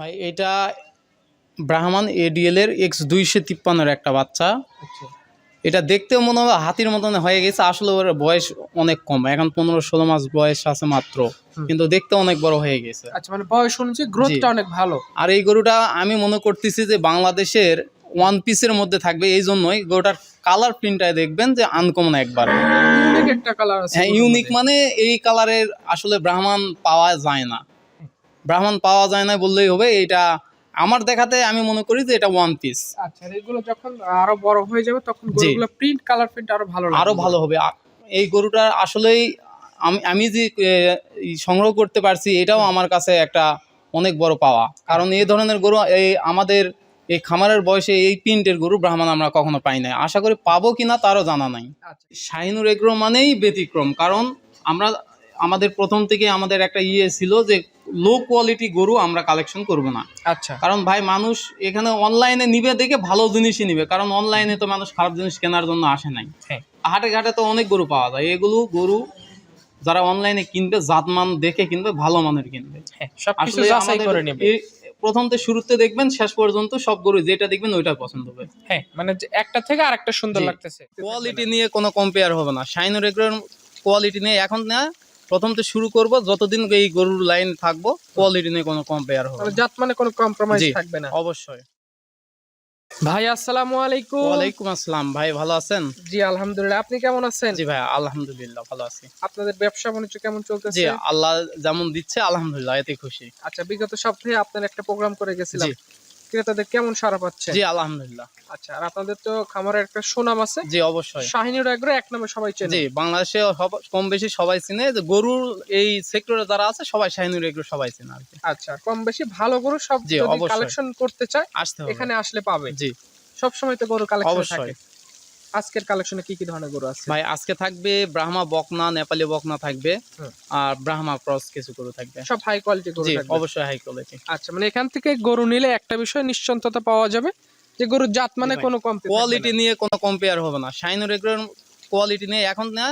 ভাই এটা ব্রাহ্মণ এডিএল এর এক্স দুইশো তিপ্পান্নর একটা বাচ্চা। আচ্ছা। এটা দেখতেও মনে হবে হাতির মতন হয়ে গেছে আসলে ওর বয়স অনেক কম এখন পনেরো ষোলো মাস বয়স আছে মাত্র কিন্তু দেখতে অনেক বড় হয়ে গেছে। আচ্ছা মানে বয়স অনুযায়ী গ্রোথটা অনেক ভালো। আর এই গরুটা আমি মনে করতেছি যে বাংলাদেশের ওয়ান পিসের মধ্যে থাকবে এই জন্যই গরুটার কালার প্রিন্টটায় দেখবেন যে আনকমন একবার। ইউনিক একটা কালার আছে হ্যাঁ ইউনিক মানে এই কালারের আসলে ব্রাহ্মণ পাওয়া যায় না। ব্রাহ্মণ পাওয়া যায় না বললেই হবে এটা আমার দেখাতে আমি মনে করি যে এটা ওয়ান পিস আচ্ছা এগুলো যখন আরও বড় হয়ে যাবে তখন গরুগুলো প্রিন্ট কালার প্রিন্ট আরও ভালো আরও ভালো হবে। এই গরুটার আসলেই আমি আমি যে সংগ্রহ করতে পারছি এটাও আমার কাছে একটা অনেক বড় পাওয়া। কারণ এই ধরনের গরু এই আমাদের এই খামারের বয়সে এই প্রিন্টের গরু ব্রাহ্মণ আমরা কখনো পাই নাই। আশা করি পাবো কিনা তারও জানা নাই। আচ্ছা। শাহিনুর এগ্রো মানেই ব্যতিক্রম কারণ আমরা আমাদের প্রথম থেকে আমাদের একটা ইয়ে ছিল যে লো কোয়ালিটি গরু আমরা কালেকশন করব না। আচ্ছা। কারণ ভাই মানুষ এখানে অনলাইনে নিবে দেখে ভালো জিনিসই নিবে। কারণ অনলাইনে তো মানুষ খারাপ জিনিস কেনার জন্য আসে নাই। হ্যাঁ। হাটে ঘাটে তো অনেক গরু পাওয়া যায়। এগুলো গরু যারা অনলাইনে কিনবে জাতমান দেখে কিনবে ভালো মানের কিনবে। হ্যাঁ আসলে করে নেবে। প্রথম থেকে শুরুতে দেখবেন শেষ পর্যন্ত সব গরু যেটা দেখবেন ওইটা পছন্দ হবে। হ্যাঁ মানে একটা থেকে আরেকটা সুন্দর লাগতেছে। কোয়ালিটি নিয়ে কোনো কম্পেয়ার হবে না। শাইনুর এগ্রোর কোয়ালিটি নিয়ে এখন না প্রথম তো শুরু করব যতদিন এই গরুর লাইন থাকব কোয়ালিটি নিয়ে কোনো কম্পেয়ার হবে জাত মানে কোনো কম্প্রোমাইজ থাকবে না। অবশ্যই। ভাই আসসালামু আলাইকুম। ওয়ালাইকুম আসসালাম। ভাই ভালো আছেন? জি আলহামদুলিল্লাহ। আপনি কেমন আছেন? জি ভাই আলহামদুলিল্লাহ ভালো আছি। আপনাদের ব্যবসা বাণিজ্য কেমন চলতেছে? জি আল্লাহ যেমন দিচ্ছে আলহামদুলিল্লাহ এতে খুশি। আচ্ছা বিগত সপ্তাহে আপনার একটা প্রোগ্রাম করে গেছিলাম। ক্রেতাদের কেমন সারা পাচ্ছে? জি আলহামদুলিল্লাহ। আচ্ছা আর আপনাদের তো খামারের একটা সুনাম আছে। জি অবশ্যই। শাহিনুর এগ্রো এক নামে সবাই চেনে। জি বাংলাদেশে কম বেশি সবাই চিনে। যে গরুর এই সেক্টরে যারা আছে সবাই শাহিনুর এগুলো সবাই চেনে আর আচ্ছা কম বেশি ভালো গরু সব যদি কালেকশন করতে চায় আসতে এখানে আসলে পাবে। জি। সব সময় তো গরু কালেকশন অবশ্যই। থাকে। আজকের কালেকশনে কি কি ধরনের গরু আছে? ভাই আজকে থাকবে ব্রাহ্মা বকনা নেপালি বকনা থাকবে আর ব্রাহ্মা ক্রস কিছু গরু থাকবে। সব হাই কোয়ালিটি গরু থাকবে? অবশ্যই হাই কোয়ালিটি আচ্ছা মানে এখান থেকে গরু নিলে একটা বিষয় নিশ্চন্ততা পাওয়া যাবে যে গরুর জাত মানে কোনো কোয়ালিটি নিয়ে কোনো কম্পেয়ার হবে না। শাইনুর এগ্রোর কোয়ালিটি নিয়ে এখন না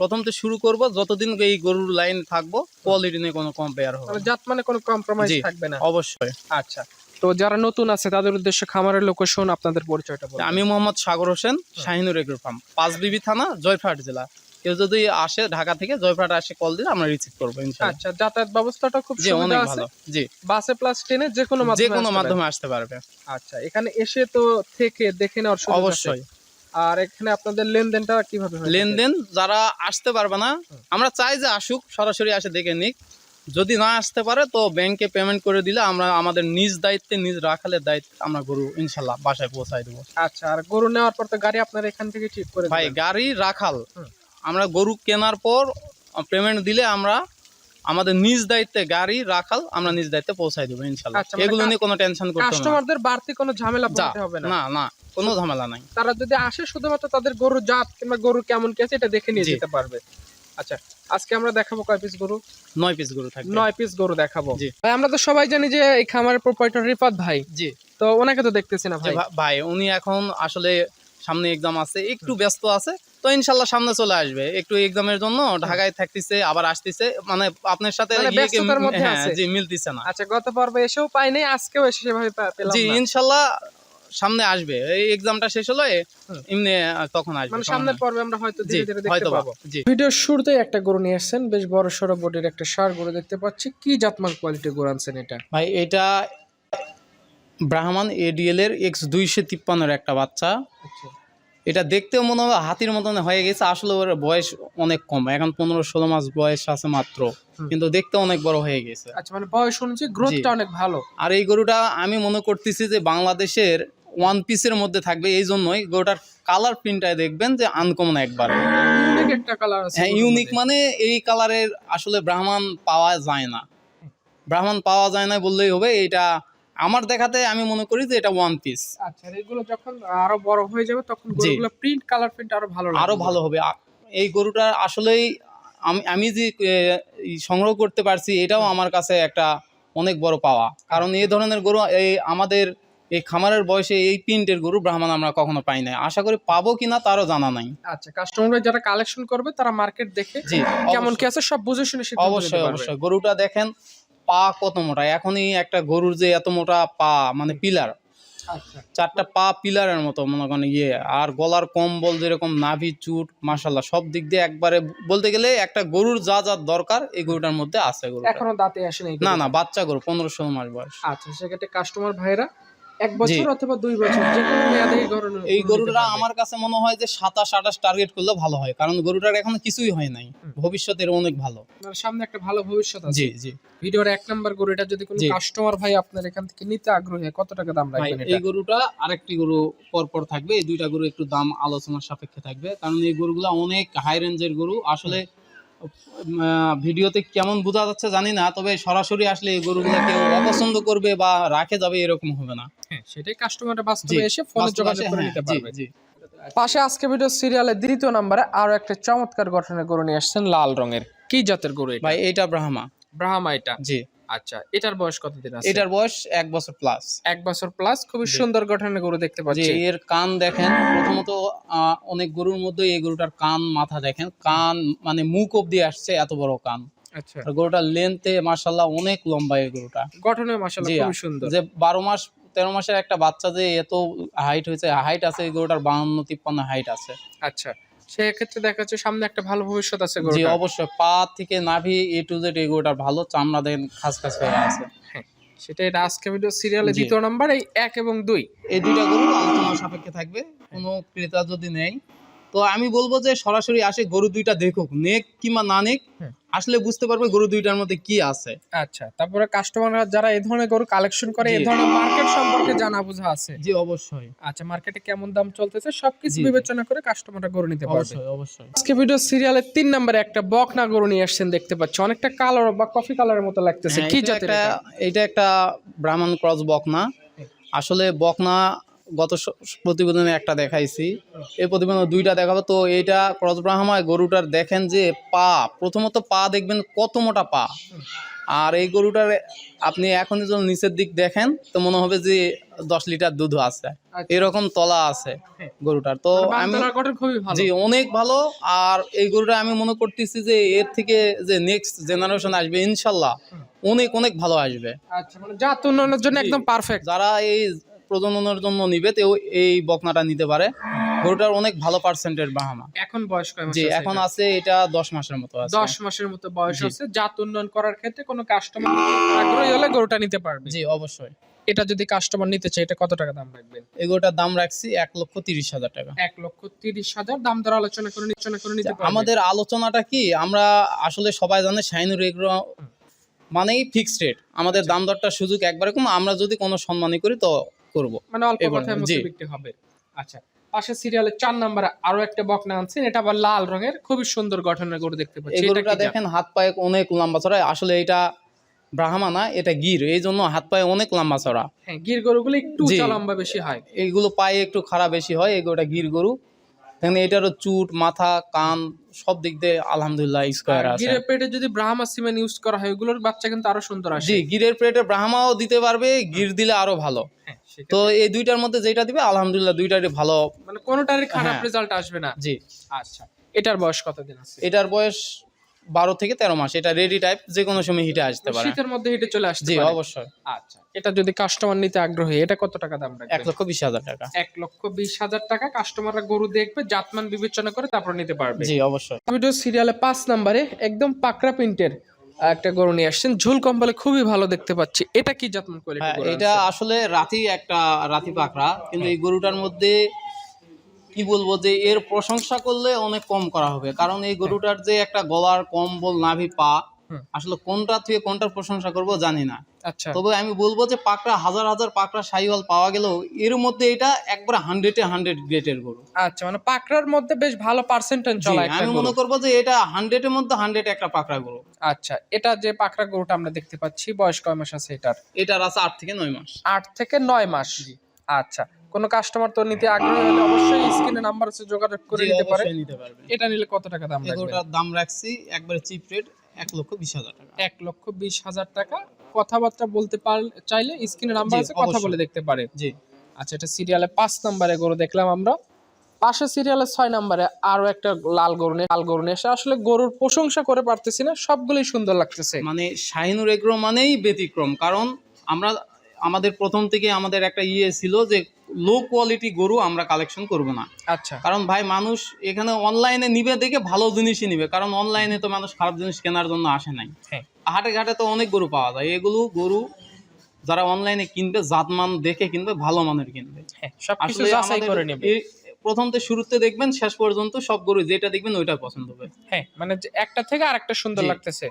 প্রথম তো শুরু করব যতদিন এই গরুর লাইন থাকব কোয়ালিটি নিয়ে কোনো কম্পেয়ার হবে না। জাত মানে কোনো কম্প্রোমাইজ থাকবে না। অবশ্যই। আচ্ছা তো যারা নতুন আছে তাদের উদ্দেশ্যে খামারের লোকেশন আপনাদের পরিচয়টা বলুন। আমি মোহাম্মদ সাগর হোসেন শাহিনুর এগ্রো ফার্ম পাঁচবিবি থানা জয়ফাট জেলা। কেউ যদি আসে ঢাকা থেকে জয়ফাট আসে কল দিলে আমরা রিসিভ করব আচ্ছা যাতায়াত ব্যবস্থাটা খুব অনেক ভালো। জি। বাসে প্লাস ট্রেনে যে কোনো যে মাধ্যমে কোনো মাধ্যমে আসতে পারবে। আচ্ছা এখানে এসে তো থেকে দেখে নেওয়ার অবশ্যই। আর এখানে আপনাদের লেনদেনটা কীভাবে লেনদেন যারা আসতে পারবে না আমরা চাই যে আসুক সরাসরি আসে দেখে নিক। যদি না আসতে পারে তো ব্যাংকে পেমেন্ট করে দিলে আমরা আমাদের নিজ দায়িত্বে নিজ রাখালের দায়িত্বে আমরা গরু ইনশাল্লাহ বাসায় পৌঁছায় দেবো। আচ্ছা আর গরু নেওয়ার পর তো গাড়ি আপনার এখান থেকে ঠিক করে ভাই গাড়ি রাখাল। আমরা গরু কেনার পর পেমেন্ট দিলে আমরা আমাদের নিজ দায়িত্বে গাড়ি রাখাল আমরা নিজ দায়িত্বে পৌঁছায় দেবো ইনশাল্লাহ। আচ্ছা, মানে এগুলো নিয়ে কোনো টেনশন করতে হবে কাস্টমারদের বাড়তি কোনো ঝামেলা পড়তে হবে না। না না কোনো ঝামেলা নাই। তারা যদি আসে শুধুমাত্র তাদের গরুর জাত কিংবা গরু কেমন কি আছে এটা দেখে নিয়ে যেতে পারবে। আচ্ছা আজকে আমরা দেখাবো কয় পিস গরু? নয় পিস গরু থাকবে। নয় পিস গরু দেখাবো। জি। ভাই আমরা তো সবাই জানি যে এই খামারের প্রোপাইটার ভাই। জি। তো ওনাকে তো দেখতেছি না ভাই। ভাই উনি এখন আসলে সামনে এক্সাম আছে একটু ব্যস্ত আছে তো ইনশাল্লাহ সামনে চলে আসবে। একটু এক্সামের জন্য ঢাকায় থাকতেছে আবার আসতেছে মানে আপনার সাথে মানে হ্যাঁ, জি মিলতেছে না। আচ্ছা গত পর্বে এসেও পাই নাই আজকেও এসে সেভাবে পেলাম জি ইনশাল্লাহ সামনে আসবে। এই এক্সামটা শেষ হলো এমনি তখন আসবে মানে সামনের পর্বে আমরা হয়তো ধীরে ধীরে দেখতে পাবো। জি। ভিডিওর শুরুতেই একটা গরু নিয়ে আসছেন বেশ বড় সড়ো বডির একটা সার গরু দেখতে পাচ্ছি। কি জাতমান কোয়ালিটি গরু আনছেন এটা? ভাই এটা ব্রাহ্মণ এডিএল এর এক্স দুইশো তিপ্পান্নর একটা বাচ্চা। আচ্ছা। এটা দেখতেও মনে হবে হাতির মতন হয়ে গেছে আসলে ওর বয়স অনেক কম এখন পনেরো ষোলো মাস বয়স আছে মাত্র কিন্তু দেখতে অনেক বড় হয়ে গেছে। আচ্ছা মানে বয়স অনুযায়ী গ্রোথটা অনেক ভালো। আর এই গরুটা আমি মনে করতেছি যে বাংলাদেশের ওয়ান পিসের মধ্যে থাকবে এই জন্যই গরুটার কালার প্রিন্টটায় দেখবেন যে আনকমন একবার। হ্যাঁ ইউনিক মানে এই কালারের আসলে ব্রাহ্মণ পাওয়া যায় না। ব্রাহ্মণ পাওয়া যায় না বললেই হবে এটা আমার দেখাতে আমি মনে করি যে এটা ওয়ান পিস আচ্ছা এগুলো যখন আরও বড় হয়ে যাবে তখন গরুগুলো প্রিন্ট কালার প্রিন্ট আরও ভালো আরও ভালো হবে। এই গরুটার আসলেই আমি আমি যে সংগ্রহ করতে পারছি এটাও আমার কাছে একটা অনেক বড় পাওয়া। কারণ এই ধরনের গরু এই আমাদের এই খামারের বয়সে এই প্রিন্টের গরু ব্রাহ্মণ আমরা কখনো পাই নাই। আশা করি পাবো কিনা তারও জানা নাই। আচ্ছা কাস্টমাররা যারা কালেকশন করবে তারা মার্কেট দেখে জি কেমন কি আছে সব বুঝে শুনে অবশ্যই অবশ্যই। গরুটা দেখেন পা কত মোটা? এখনই একটা গরুর যে এত মোটা পা মানে পিলার। আচ্ছা। চারটা পা পিলারের মতো মনে করেন ইয়ে। আর গলার কম্বল যেরকম নাভি চুট মাসাল্লাহ সব দিক দিয়ে একবারে বলতে গেলে একটা গরুর যা যা দরকার এই গরুটার মধ্যে আছে গরু এখনও দাঁতে আসেনি না না বাচ্চা গরু পনেরো ষোলো মাস বয়স। আচ্ছা সেক্ষেত্রে কাস্টমার ভাইরা এক বছর অথবা দুই বছর যে কোনো মেয়াদে এই গরু এই গরুটা আমার কাছে মনে হয় যে সাতাশ আঠাশ টার্গেট করলে ভালো হয় কারণ গরুটার এখনও কিছুই হয় নাই। ভবিষ্যতের অনেক ভালো। আপনার সামনে একটা ভালো ভবিষ্যৎ আছে। জি জি। ভিডিওর এক নাম্বার গরু এটা যদি কোনো কাস্টমার ভাই আপনার এখান থেকে নিতে আগ্রহী কত টাকা দাম রাখবেন এই গরুটা আরেকটি গরু পর পর থাকবে এই দুইটা গরু একটু দাম আলোচনার সাপেক্ষে থাকবে কারণ এই গরুগুলো অনেক হাই রেঞ্জের গরু। আসলে ভিডিওতে কেমন বোঝা যাচ্ছে জানি না তবে সরাসরি আসলে এই গরুগুলো কেউ অপছন্দ করবে বা রাখে যাবে এরকম হবে না। হ্যাঁ সেটাই কাস্টমারটা বাস্তবে এসে ফোনে যোগাযোগ করে হ্যাঁ, নিতে পারবে। জি। পাশে আজকে ভিডিও সিরিয়ালের দ্বিতীয় নম্বরে আরও একটা চমৎকার গঠনের গরু নিয়ে আসছেন লাল রঙের। কি জাতের গরু এটা? ভাই এটা ব্রাহ্মা। ব্রাহ্মা এটা। জি। আচ্ছা এটার বয়স কতদিন আছে? এটার বয়স এক বছর প্লাস এক বছর প্লাস খুবই সুন্দর গঠনের গরু দেখতে পাচ্ছি। এর কান দেখেন প্রথমত অনেক গরুর মধ্যে এই গরুটার কান মাথা দেখেন। কান মানে মুখ অব্দি আসছে এত বড় কান। আচ্ছা। আর গরুটার লেন্থে মার্শাল্লাহ অনেক লম্বা এই গরুটা। গঠনে মাশাআল্লাহ খুবই সুন্দর। যে বারো মাস তেরো মাসের একটা বাচ্চা যে এত হাইট হয়েছে হাইট আছে এই গরুটার বাউন্ন তিপ্পান্ন হাইট আছে। আচ্ছা সেক্ষেত্রে দেখা যাচ্ছে সামনে একটা ভালো ভবিষ্যৎ আছে জি অবশ্যই। পা থেকে নাভি এ টু জেড এই গরুটার ভালো চামড়া দেন খাস খাস হয়ে আছে। সেটা এটা আজকে ভিডিও সিরিয়ালে। দ্বিতীয় নাম্বার এই এক এবং দুই। এই দুইটা গরু আলোচনা সাপেক্ষে থাকবে কোনো ক্রেতা যদি নেই। তো আমি বলব যে সরাসরি আসে গরু দুইটা দেখুক নেক কিংবা না নেক হুম। আসলে বুঝতে পারবে গরু দুইটার মধ্যে কি আছে। আচ্ছা তারপরে কাস্টমাররা যারা এই ধরনের গরু কালেকশন করে এই ধরনের মার্কেট সম্পর্কে জানা বোঝা আছে। জি অবশ্যই। আচ্ছা মার্কেটে কেমন দাম চলতেছে সবকিছু। বিবেচনা করে কাস্টমাররা গরু নিতে পারবে। অবশ্যই অবশ্যই। আজকে ভিডিও সিরিয়ালের তিন নম্বরে একটা বকনা গরু নিয়ে আসছেন দেখতে পাচ্ছি। অনেকটা কালো বা কফি কালারের মতো লাগতেছে। হ্যাঁ, কি জাতের? এটা? একটা ব্রাহ্মণ ক্রস বকনা। আসলে বকনা গত প্রতিবেদনে একটা দেখাইছি। এই প্রতিবেদনে দুইটা দেখাবো। তো এইটা ক্রসব্রাহ্মায় গরুটার দেখেন যে পা প্রথমত পা দেখবেন কত মোটা পা। আর এই গরুটার আপনি এখন যদি নিচের দিক দেখেন তো মনে হবে যে দশ লিটার দুধ আছে। আচ্ছা। এরকম তলা আছে হ্যাঁ। গরুটার। তো মানে আমি জি অনেক ভালো। আর এই গরুটা আমি মনে করতেছি যে এর থেকে যে নেক্সট জেনারেশন আসবে ইনশাল্লাহ অনেক অনেক ভালো আসবে। আচ্ছা মানে জাত উন্নয়নের জন্য একদম পারফেক্ট যারা এই প্রজননের জন্য নিবে তেও এই বকনাটা নিতে পারে। গরুটার অনেক ভালো পার্সেন্টের বাহামা। এখন বয়স জি এখন আছে এটা দশ মাসের মতো আছে। দশ মাসের মতো বয়স আছে। জাত উন্নয়ন করার ক্ষেত্রে কোনো কাস্টমার আগ্রহী হলে গরুটা নিতে পারবে। জি অবশ্যই। এটা যদি কাস্টমার নিতে চায় এটা কত টাকা দাম রাখবেন? এই গরুটার দাম রাখছি এক লক্ষ তিরিশ হাজার টাকা। এক লক্ষ তিরিশ হাজার। দাম দর আলোচনা করে আলোচনা করে নিতে আমাদের আলোচনাটা কি? আমরা আসলে সবাই জানে শাইনুর এগ্রো মানেই ফিক্সড রেট আমাদের দাম দরটা সুযোগ একবারে কম। আমরা যদি কোনো সম্মানই করি তো করব। মানে অল্প মধ্যে জি। বিক্রি হবে। আচ্ছা পাশে সিরিয়ালের চার নাম্বারে আরও একটা বকনা আনছেন এটা আবার লাল রঙের খুবই সুন্দর গঠনের গরু দেখতে পাচ্ছি। এটা দেখেন হাত পায়ে অনেক লম্বা চড়া আসলে এটা ব্রাহ্মা না এটা গির। এই জন্য হাত পায়ে অনেক লম্বা চড়া হ্যাঁ গির গরুগুলো একটু। লম্বা বেশি হয়। এইগুলো পায়ে একটু খারাপ বেশি হয় এই গরুটা গির গরু। এখানে এটারও চুট মাথা কান সব দিক দিয়ে আলহামদুলিল্লাহ স্কোয়ার আছে। গিরের পেটে যদি ব্রাহ্মা সিমেন্ট ইউজ করা হয় ওগুলোর বাচ্চা কিন্তু আরও সুন্দর আসে। জি গিরের প্লেটে ব্রাহ্মাও দিতে পারবে গির দিলে আরও ভালো। হ্যাঁ, তো এই দুইটার মধ্যে যেটা দিবে আলহামদুলিল্লাহ দুইটারই ভালো। মানে কোনোটারই খারাপ হ্যাঁ। রেজাল্ট আসবে না। জি। আচ্ছা এটার বয়স কতদিন আছে? এটার বয়স বারো থেকে তেরো মাস। এটা রেডি টাইপ যে কোনো সময় হিটে আসতে পারে। শীতের মধ্যে হেঁটে চলে আসতে জি অবশ্যই। আচ্ছা। এটা যদি কাস্টমার নিতে আগ্রহী এটা কত টাকা দাম রাখবে এক লক্ষ বিশ হাজার টাকা। এক লক্ষ বিশ হাজার টাকা কাস্টমাররা গরু দেখবে জাতমান বিবেচনা করে তারপর নিতে পারবে। জি অবশ্যই। ভিডিও সিরিয়ালে পাঁচ নাম্বারে একদম পাকড়া প্রিন্টের একটা গরু নিয়ে আসছেন। ঝুল কম্বলে খুবই ভালো দেখতে পাচ্ছি। এটা কি জাতমান হ্যাঁ কোয়ালিটি এটা আসলে রাতি একটা রাতি পাকড়া। কিন্তু এই গরুটার মধ্যে কি বলব যে এর প্রশংসা করলে অনেক কম করা হবে। কারণ এই গরুটার যে একটা গলার কম্বল নাভি পা। আসলে কোনটা থেকে কোনটার প্রশংসা করব জানি না। আচ্ছা। তবে আমি বলব যে পাকড়া হাজার হাজার পাকড়া সাইওয়াল পাওয়া গেলেও এর মধ্যে এটা একবার হান্ড্রেডে হান্ড্রেড গ্রেটের গরু। আচ্ছা মানে পাকড়ার মধ্যে বেশ ভালো পার্সেন্টেজ চলা আমি মনে করব যে এটা হান্ড্রেডের মধ্যে হান্ড্রেড একটা পাকড়া গরু। আচ্ছা এটা যে পাকড়া গরুটা আমরা দেখতে পাচ্ছি বয়স কয় মাস আছে এটার? এটার আছে আট থেকে নয় মাস। আট থেকে নয় মাস। আচ্ছা কোনো কাস্টমার তো নিতে আগ্রহী হলে অবশ্যই স্ক্রিনে নাম্বার আছে যোগাযোগ করে নিতে পারে। এটা নিলে কত টাকা দাম রাখবেন? গরুটার দাম রাখছি একবারে চিপ রেট এক লক্ষ বিশ হাজার টাকা। এক লক্ষ বিশ হাজার টাকা। কথাবার্তা বলতে পার চাইলে স্ক্রিনে নাম্বার আছে কথা বলে দেখতে পারে। জি। আচ্ছা এটা সিরিয়ালে পাঁচ নাম্বারে গরু দেখলাম আমরা। পাশে সিরিয়ালের ছয় নম্বরে আরও একটা লাল গরু নিয়ে লাল গরু নিয়ে এসে আসলে গরুর প্রশংসা করে পারতেছি না সবগুলোই সুন্দর লাগতেছে। মানে শাহিনুর এগ্রো মানেই ব্যতিক্রম কারণ আমরা আমাদের প্রথম থেকে আমাদের একটা ইয়ে ছিল যে লো কোয়ালিটি গরু আমরা কালেকশন করব না। আচ্ছা। কারণ ভাই মানুষ এখানে অনলাইনে নিবে দেখে ভালো জিনিসই নিবে। কারণ অনলাইনে তো মানুষ খারাপ জিনিস কেনার জন্য আসে নাই। হ্যাঁ। হাটে ঘাটে তো অনেক গরু পাওয়া যায়। এগুলো গরু যারা অনলাইনে কিনবে জাতমান দেখে কিনবে ভালো মানের কিনবে। হ্যাঁ আসলে করে নেবে। প্রথম থেকে শুরুতে দেখবেন শেষ পর্যন্ত সব গরু যেটা দেখবেন ওইটা পছন্দ হবে। হ্যাঁ মানে একটা থেকে আরেকটা সুন্দর লাগতেছে।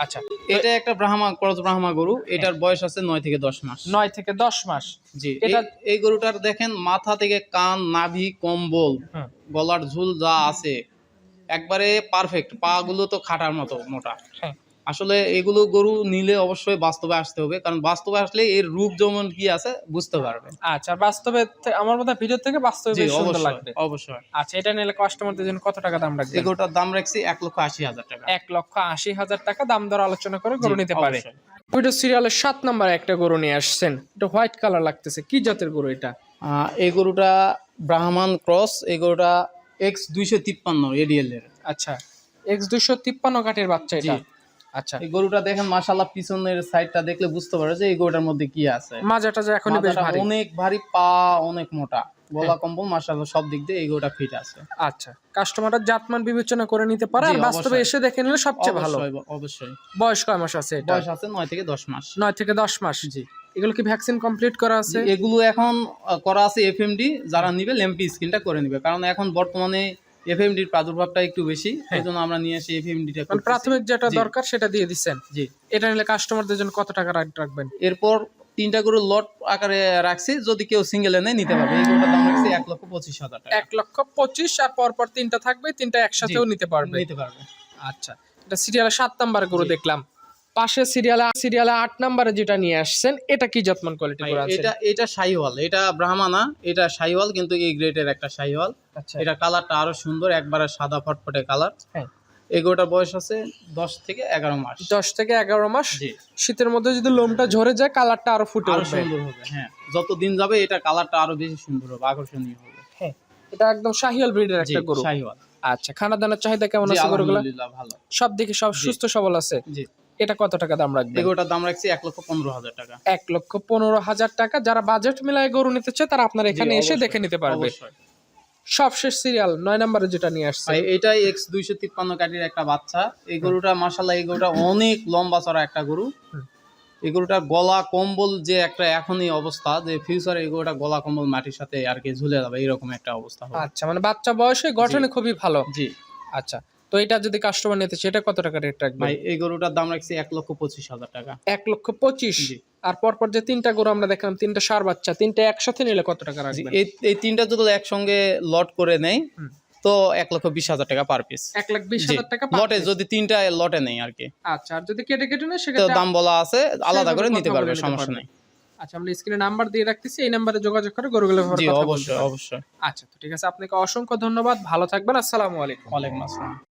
আচ্ছা এটা একটা ব্রাহ্মা ক্রস ব্রাহ্মা গরু এটার বয়স আছে নয় থেকে দশ মাস। নয় থেকে দশ মাস। জি এটা- এই গরুটার দেখেন মাথা থেকে কান নাভি কম্বল গলার ঝুল যা আছে একবারে পারফেক্ট পা গুলো তো খাটার মতো মোটা। হ্যাঁ। আসলে এগুলো গরু নিলে অবশ্যই বাস্তবে আসতে হবে কারণ বাস্তবে আসলে এর রূপ যেমন কি আছে বুঝতে পারবে। আচ্ছা বাস্তবে আমার হয় ভিডিও থেকে বাস্তবে বেশ সুন্দর লাগবে। অবশ্যই। আচ্ছা এটা নিলে কাস্টমারদের জন্য কত টাকা দাম রাখবেন? এই গরুটার দাম রাখছি এক লক্ষ আশি হাজার টাকা। এক লক্ষ আশি হাজার টাকা দাম দর আলোচনা করে গরু নিতে পারে। ভিডিও সিরিয়ালের সাত নাম্বার একটা গরু নিয়ে আসছেন। এটা হোয়াইট কালার লাগতেছে। কি জাতের গরু এটা? আহ, এই গরুটা ব্রাহ্মণ ক্রস এই গরুটা এক্স দুইশো তিপ্পান্ন এডিএল এর আচ্ছা এক্স দুইশো তিপ্পান্ন কাঠের বাচ্চা এটা। আচ্ছা। এই গরুটা দেখেন মাশাল্লাহ পিছনের সাইডটা দেখলে বুঝতে পারো যে এই গরুটার মধ্যে কি আছে। মাজাটা যে এখনই বেশ ভারী। অনেক ভারী পা অনেক মোটা। গলা কম্বল মাশাল্লাহ সব দিক দিয়ে এই গরুটা ফিট আছে। আচ্ছা কাস্টমাররা জাতমান বিবেচনা করে নিতে পারে। আর বাস্তবে এসে দেখে নিলে সবচেয়ে ভালো। অবশ্যই বয়স কয় মাস আছে এটা? বয়স আছে নয় থেকে দশ মাস। নয় থেকে দশ মাস। জি। এগুলো কি ভ্যাকসিন কমপ্লিট করা আছে? এগুলো এখন করা আছে এফএমডি যারা নিবে ল্যাম্পি স্কিনটা করে নিবে। কারণ এখন বর্তমানে এফএমডির প্রাদুর্ভাবটা একটু বেশি এই জন্য আমরা নিয়ে এসে এফএমডিটা মানে প্রাথমিক যেটা দরকার সেটা দিয়ে দিচ্ছেন। জি। এটা নিলে কাস্টমারদের জন্য কত টাকা রাখ- রাখবেন? এরপর তিনটা গরু লট আকারে রাখছি যদি কেউ সিঙ্গেল এনে নিতে পারবে। এই গরুটার দাম রাখছি এক লক্ষ পঁচিশ হাজার টাকা। এক লক্ষ পঁচিশ আর পরপর তিনটা থাকবে তিনটা একসাথেও নিতে পারবে। নিতে পারবে। আচ্ছা। এটা সিরিয়ালে সাত নাম্বার গরু দেখলাম। পাশে সিরিয়ালে সিরিয়ালে আট নাম্বারে যেটা নিয়ে আসছেন এটা কি যত্মান কোয়ালিটি আছে এটা এটা শাহিওয়াল এটা ব্রাহ্মা এটা শাহিওয়াল কিন্তু এই গ্রেডের একটা শাহিওয়াল আচ্ছা। এটা কালারটা আরও সুন্দর একবারে সাদা ফটফটে কালার হ্যাঁ। বয়স আছে দশ থেকে এগারো মাস। দশ থেকে এগারো মাস। শীতের মধ্যে যদি লোমটা ঝরে যায় কালারটা আরও ফুটে আরও সুন্দর হবে হ্যাঁ। যত দিন যাবে এটা কালারটা আরও বেশি সুন্দর হবে আকর্ষণীয় হবে। হ্যাঁ। এটা একদম শাহিয়াল ব্রিডের একটা গরু। শাহিওয়াল আচ্ছা খানা দানার চাহিদা কেমন আছে গরুগুলো? ভালো। সব দিকে সব সুস্থ সবল আছে? জি। এটা কত টাকা দাম রাখবে এই গরুটার দাম রাখছি এক লক্ষ পনেরো হাজার টাকা। এক লক্ষ পনেরো হাজার টাকা। যারা বাজেট মিলায় গরু নিতে চায় তারা আপনার এখানে এসে দেখে নিতে পারবে। সবশেষ সিরিয়াল নয় নম্বরে যেটা নিয়ে আসছে। এটাই এক্স দুইশো তিপ্পান্ন কাটির একটা বাচ্চা। এই গরুটা মাসাল্লাহ এই গরুটা অনেক লম্বা চড়া একটা গরু। এই গরুটার গলা কম্বল যে একটা এখনই অবস্থা যে ফিউচারে এই গরুটা গলা কম্বল মাটির সাথে আর কি ঝুলে যাবে এরকম একটা অবস্থা আচ্ছা মানে বাচ্চা বয়সে গঠনে খুবই ভালো। জি। আচ্ছা তো এটা যদি কাস্টমার নিতে এটা কত টাকা রেট রাখবে ভাই এই গরুটার দাম রাখছি এক লক্ষ পঁচিশ হাজার টাকা। এক লক্ষ পঁচিশ। আর পরপর যে তিনটা গরু আমরা দেখলাম তিনটা সার বাচ্চা তিনটা একসাথে নিলে কত টাকা জি, রাখবেন? এই এই তিনটা যদি একসঙ্গে লট করে নেই তো এক লক্ষ বিশ হাজার টাকা পার পিস এক লাখ বিশ হাজার টাকা লটে। যদি তিনটা লটে নেই আর কি। আচ্ছা আর যদি কেটে কেটে নেয় সেক্ষেত্রে দাম বলা আছে আলাদা করে নিতে পারবে সমস্যা। নেই। আচ্ছা আমরা স্ক্রিনে নাম্বার দিয়ে রাখতেছি এই নাম্বারে যোগাযোগ করে গরুগুলো জি অবশ্যই অবশ্যই। আচ্ছা তো ঠিক আছে আপনাকে অসংখ্য ধন্যবাদ ভালো থাকবেন আসসালামু আলাইকুম। ওয়ালাইকুম আসসালাম।